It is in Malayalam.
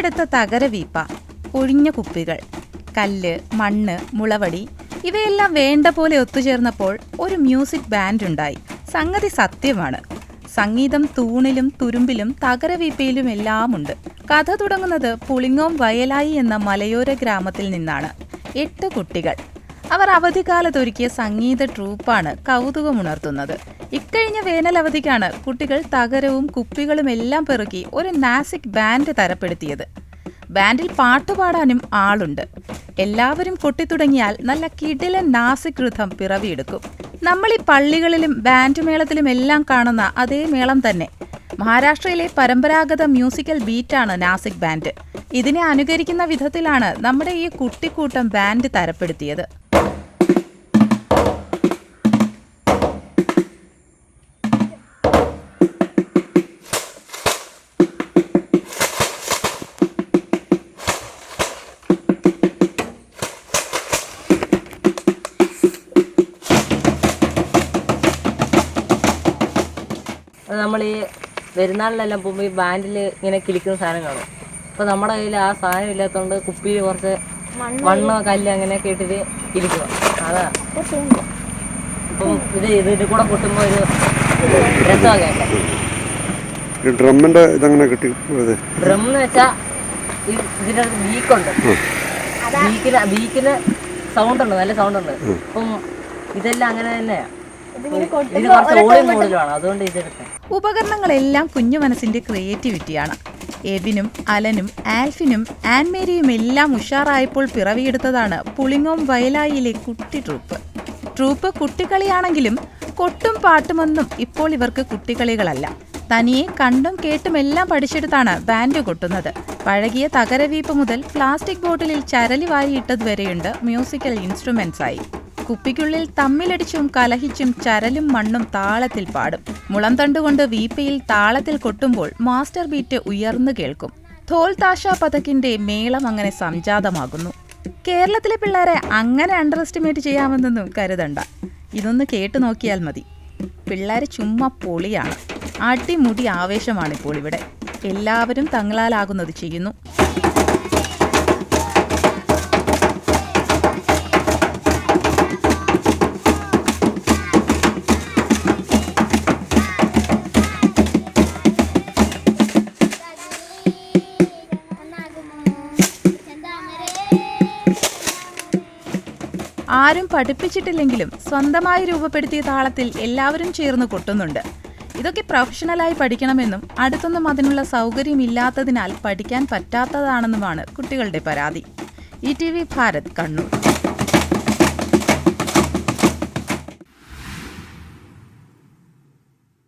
കേൾക്കാത്ത തകരവീപ്പ ഒഴിഞ്ഞ കുപ്പികൾ കല്ല് മണ്ണ് മുളവടി ഇവയെല്ലാം വേണ്ട പോലെ ഒത്തുചേർന്നപ്പോൾ ഒരു മ്യൂസിക് ബാൻഡ് ഉണ്ടായി. സംഗതി സത്യമാണ്. സംഗീതം തൂണിലും തുരുമ്പിലും തകരവീപ്പയിലും എല്ലാം ഉണ്ട് കഥ തുടങ്ങുന്നത് പുളിങ്ങോം വയലായി എന്ന മലയോര ഗ്രാമത്തിൽ നിന്നാണ്. എട്ട് കുട്ടികൾ. അവർ അവധിക്കാലത്തൊരുക്കിയ സംഗീത ട്രൂപ്പാണ് കൗതുകമുണർത്തുന്നത്. ഇക്കഴിഞ്ഞ വേനൽ അവധിക്കാണ് കുട്ടികൾ തകരവും കുപ്പികളും എല്ലാം പെറുക്കി ഒരു നാസിക് ബാൻഡ് തരപ്പെടുത്തിയത്. ബാൻഡിൽ പാട്ടുപാടാനും ആളുണ്ട്. എല്ലാവരും കൊട്ടിത്തുടങ്ങിയാൽ നല്ല കിടിലൻ നാസികൃതം പിറവിയെടുക്കും. നമ്മൾ ഈ പള്ളികളിലും ബാൻഡ് മേളത്തിലും എല്ലാം കാണുന്ന അതേ മേളം തന്നെ. മഹാരാഷ്ട്രയിലെ പരമ്പരാഗത മ്യൂസിക്കൽ ബീറ്റാണ് നാസിക് ബാൻഡ്. ഇതിനെ അനുകരിക്കുന്ന വിധത്തിലാണ് നമ്മുടെ ഈ കുട്ടിക്കൂട്ടം ബാൻഡ് തരപ്പെടുത്തിയത്. അത് നമ്മൾ ഈ പെരുന്നാളിലെല്ലാം പോകുമ്പോൾ ഈ ബാൻഡിൽ ഇങ്ങനെ കിളിക്കുന്ന സാധനം കാണും. അപ്പോൾ നമ്മുടെ കയ്യിൽ ആ സാധനം ഇല്ലാത്തതുകൊണ്ട് കുപ്പിയിൽ കുറച്ച് മണ്ണോ കല്ല് അങ്ങനെയൊക്കെ ഇട്ടിട്ട് കിളിക്കുക അതാ. അപ്പം ഇത് ഇതിന്റെ കൂടെ പൊട്ടുമ്പോൾ ഒരു രസമൊക്കെ ഈ ഡ്രമ്മിന്റെ ഇതങ്ങനെ കിട്ടി ഡ്രം എന്ന് വെച്ചാൽ ഇതിന്റെ ബീക്കുണ്ട്. ബീക്കിന് ബീക്കിന് സൗണ്ട് ഉണ്ട് നല്ല സൗണ്ട് ഉണ്ട്. അപ്പം ഇതെല്ലാം അങ്ങനെ തന്നെയാണ് ഉപകരണങ്ങളെല്ലാം കുഞ്ഞു മനസ്സിന്റെ ക്രിയേറ്റിവിറ്റിയാണ്. എബിനും അലനും ആൽഫിനും ആൻമേരിയും എല്ലാം ഉഷാറായപ്പോൾ പിറവിയെടുത്തതാണ് പുളിങ്ങോം വയലായിലെ കുട്ടി ട്രൂപ്പ്. ട്രൂപ്പ് കുട്ടിക്കളിയാണെങ്കിലും കൊട്ടും പാട്ടുമൊന്നും ഇപ്പോൾ ഇവർക്ക് കുട്ടിക്കളികളല്ല തനിയെ കണ്ടും കേട്ടും എല്ലാം പഠിച്ചെടുത്താണ് ബാൻഡ് കൊട്ടുന്നത്. പഴകിയ തകരവീപ്പ് മുതൽ പ്ലാസ്റ്റിക് ബോട്ടിലിൽ ചരലി വാരിയിട്ടത് വരെയുണ്ട് മ്യൂസിക്കൽ ഇൻസ്ട്രുമെന്റ്സ് ആയി കുപ്പിക്കുള്ളിൽ തമ്മിലടിച്ചും കലഹിച്ചും ചരലും മണ്ണും താളത്തിൽ പാടും. മുളം തണ്ടുകൊണ്ട് വീപ്പയിൽ താളത്തിൽ കൊട്ടുമ്പോൾ മാസ്റ്റർ ബീറ്റ് ഉയർന്നു കേൾക്കും. ധോൽ താഷ പതക്കിന്റെ മേളം അങ്ങനെ സംജാതമാകുന്നു. കേരളത്തിലെ പിള്ളേരെ അങ്ങനെ അണ്ടർ എസ്റ്റിമേറ്റ് ചെയ്യാമെന്നൊന്നും കരുതണ്ട. ഇതൊന്ന് കേട്ടു നോക്കിയാൽ മതി. പിള്ളേർ ചുമ്മാ പൊളിയാണ്. അടിമുടി ആവേശമാണ് ഇപ്പോൾ ഇവിടെ. എല്ലാവരും തങ്ങളാലാകുന്നത് ചെയ്യുന്നു. ആരും പഠിപ്പിച്ചിട്ടില്ലെങ്കിലും സ്വന്തമായി രൂപപ്പെടുത്തിയ താളത്തിൽ എല്ലാവരും ചേർന്ന് കൊട്ടുന്നുണ്ട്. ഇതൊക്കെ പ്രൊഫഷണലായി പഠിക്കണമെന്നും അടുത്തൊന്നും അതിനുള്ള സൗകര്യമില്ലാത്തതിനാൽ പഠിക്കാൻ പറ്റാത്തതാണെന്നുമാണ് കുട്ടികളുടെ പരാതി. E T V Bharat Kannur